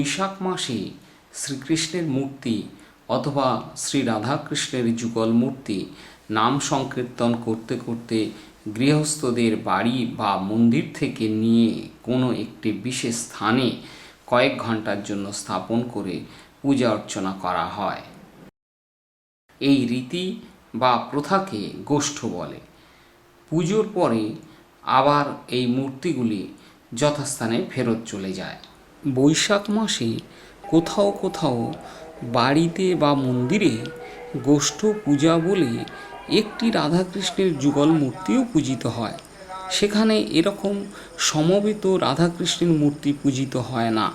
বৈশাখ মাসে শ্রীকৃষ্ণের মূর্তি অথবা শ্রী রাধাকৃষ্ণের যুগল মূর্তি নাম সংকীর্তন করতে করতে গৃহস্থদের বাড়ি বা মন্দির থেকে নিয়ে কোনো একটি বিশেষ স্থানে কয়েক ঘণ্টার জন্য স্থাপন করে পূজা অর্চনা করা হয়। এই রীতি বা প্রথাকে গোষ্ঠ বলে। পুজোর পরে আবার এই মূর্তিগুলি যথাস্থানে ফেরত চলে যায়। বৈশাখ মাসে কোথাও কোথাও বাড়িতে বা মন্দিরে গোষ্ঠ পূজা বলে একটি রাধাকৃষ্ণের যুগল মূর্তিও পূজিত হয়। সেখানে এরকম সমবেত রাধাকৃষ্ণের মূর্তি পূজিত হয় না।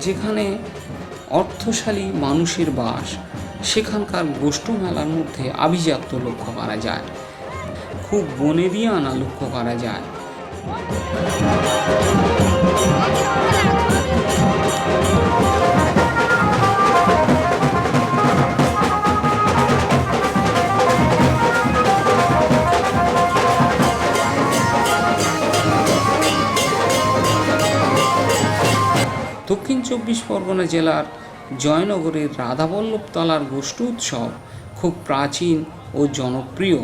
যেখানে অর্থশালী মানুষের বাস, সেখানকার গোষ্ঠ মেলার মধ্যে আভিজাত্য লক্ষ্য করা যায়। খুব বনে দিয়ে আনা লক্ষ্য করা যায়। দক্ষিণ চব্বিশ পরগনা জেলার জয়নগরের রাধাবল্লভ তলার গোষ্ঠ উৎসব খুব প্রাচীন ও জনপ্রিয়।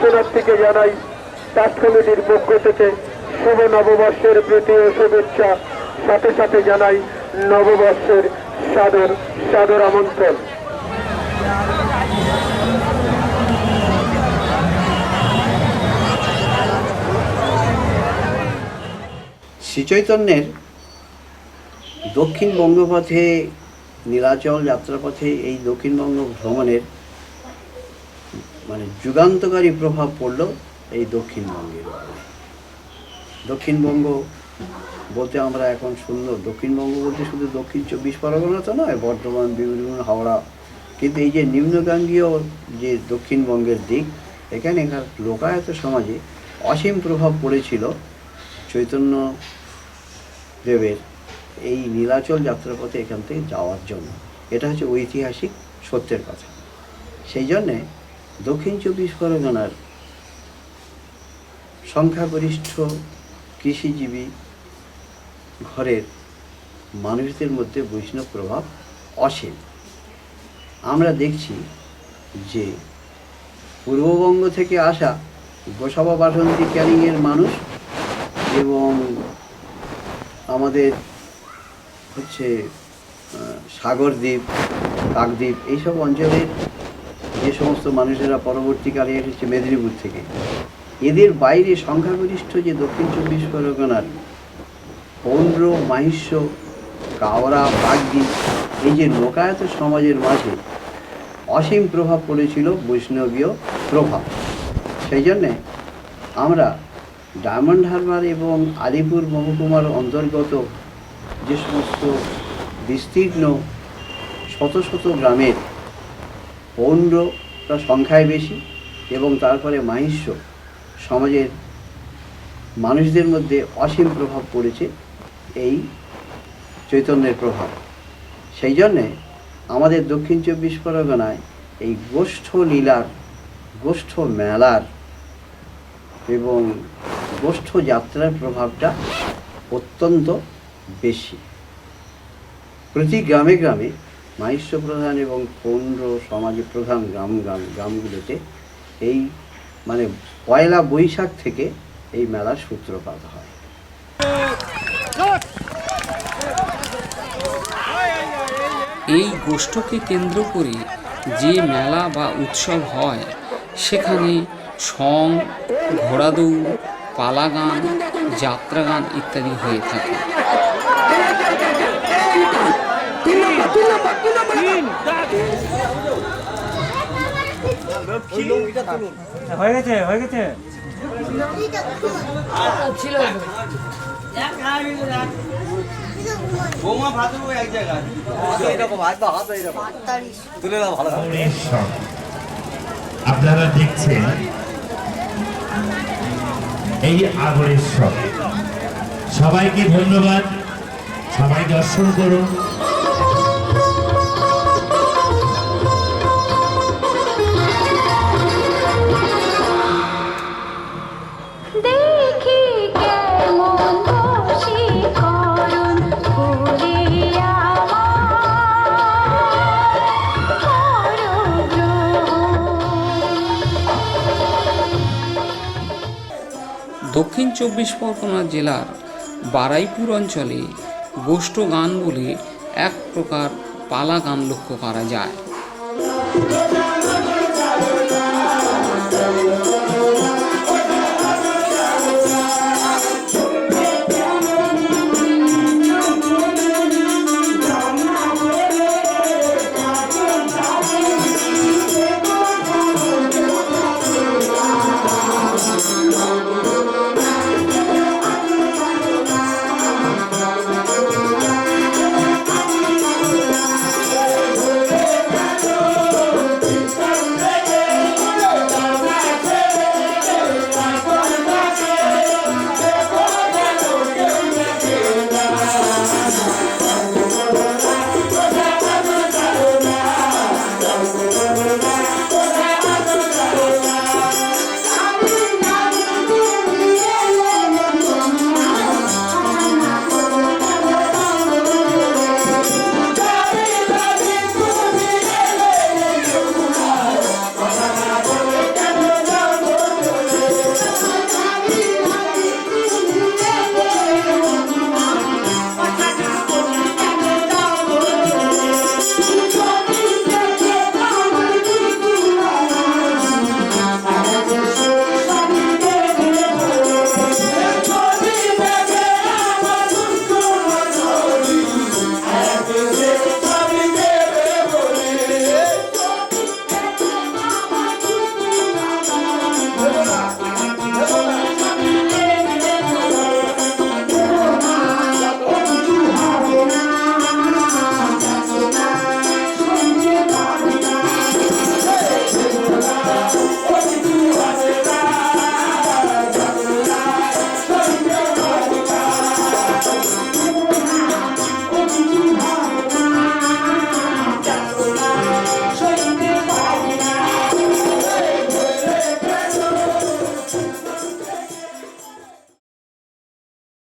দর্শনার্থীকে জানাই তাজ কমিটির পক্ষ থেকে শুভ নববর্ষের প্রীতি ও শুভেচ্ছা। সাথে সাথে জানাই, নববর্ষের সাদর সাদর আমন্ত্রণ। শ্রীচৈতন্যের দক্ষিণ বঙ্গপথে নীলাচল যাত্রাপথে এই দক্ষিণবঙ্গ ভ্রমণের মানে যুগান্তকারী প্রভাব পড়ল এই দক্ষিণবঙ্গের উপরে। দক্ষিণবঙ্গ বলতে আমরা এখন সুন্দর, দক্ষিণবঙ্গ বলতে শুধু দক্ষিণ চব্বিশ পরগনা তো নয়, বর্ধমান, বীরভূম, হাওড়া। কিন্তু এই যে নিম্নগাঙ্গীয় যে দক্ষিণবঙ্গের দিক এখানে এখানে লোকায়ত সমাজে অসীম প্রভাব পড়েছিল চৈতন্য দেবের এই নীলাচল যাত্রাপথে এখান থেকে যাওয়ার জন্য। এটা হচ্ছে ঐতিহাসিক সত্যের কথা। সেই জন্যে দক্ষিণ চব্বিশ পরগনার সংখ্যাগরিষ্ঠ কৃষিজীবী ঘরের মানুষদের মধ্যে বৈষ্ণব প্রভাব অসীম। আমরা দেখছি যে পূর্ববঙ্গ থেকে আসা গোসাবা বাসন্তী ক্যানিংয়ের মানুষ এবং আমাদের হচ্ছে সাগরদ্বীপ, কাকদ্বীপ, এইসব অঞ্চলের যে সমস্ত মানুষেরা পরবর্তীকালে এসেছে মেদিনীপুর থেকে। এদের বাইরে সংখ্যাগরিষ্ঠ যে দক্ষিণ চব্বিশ পরগনার পৌন্ড্র মাহিষ্য, কাওড়া, বাগদি, এই যে লোকায়ত সমাজের মাঝে অসীম প্রভাব পড়েছিল বৈষ্ণবীয় প্রভাব। সেই জন্যে আমরা ডায়মন্ড হারবার এবং আলিপুর মহকুমার অন্তর্গত যে সমস্ত বিস্তীর্ণ শত শত গ্রামের পৌণ্ডটা সংখ্যায় বেশি এবং তারপরে মাহিষ্য সমাজের মানুষদের মধ্যে অসীম প্রভাব পড়েছে এই চৈতন্যের প্রভাব। সেই জন্যে আমাদের দক্ষিণ চব্বিশ পরগনায় এই গোষ্ঠ লীলার, গোষ্ঠ মেলার এবং গোষ্ঠ যাত্রার প্রভাবটা অত্যন্ত বেশি। প্রতি গ্রামে গ্রামে মাহিষ্য প্রধান এবং পৌণ্ড সমাজে প্রধান গ্রাম গ্রাম গ্রামগুলোতে এই মানে পয়লা বৈশাখ থেকে এই মেলার সূত্রপাত হয়। এই গোষ্ঠকে কেন্দ্র করে যে মেলা বা উৎসব হয়, সেখানে সং, ঘোড়াদৌড়, পালাগান, যাত্রাগান ইত্যাদি হয়ে থাকে। হয়ে গেছে হয়ে গেছে। উৎসব আপনারা দেখছেন এই আগরেশ্বর সবাইকে ধন্যবাদ। সবাই দর্শন করুন চব্বিশ পরগনা জেলার বারাইপুর অঞ্চলে গোষ্ঠ গান বলে এক প্রকার পালা গান লক্ষ্য করা যায়।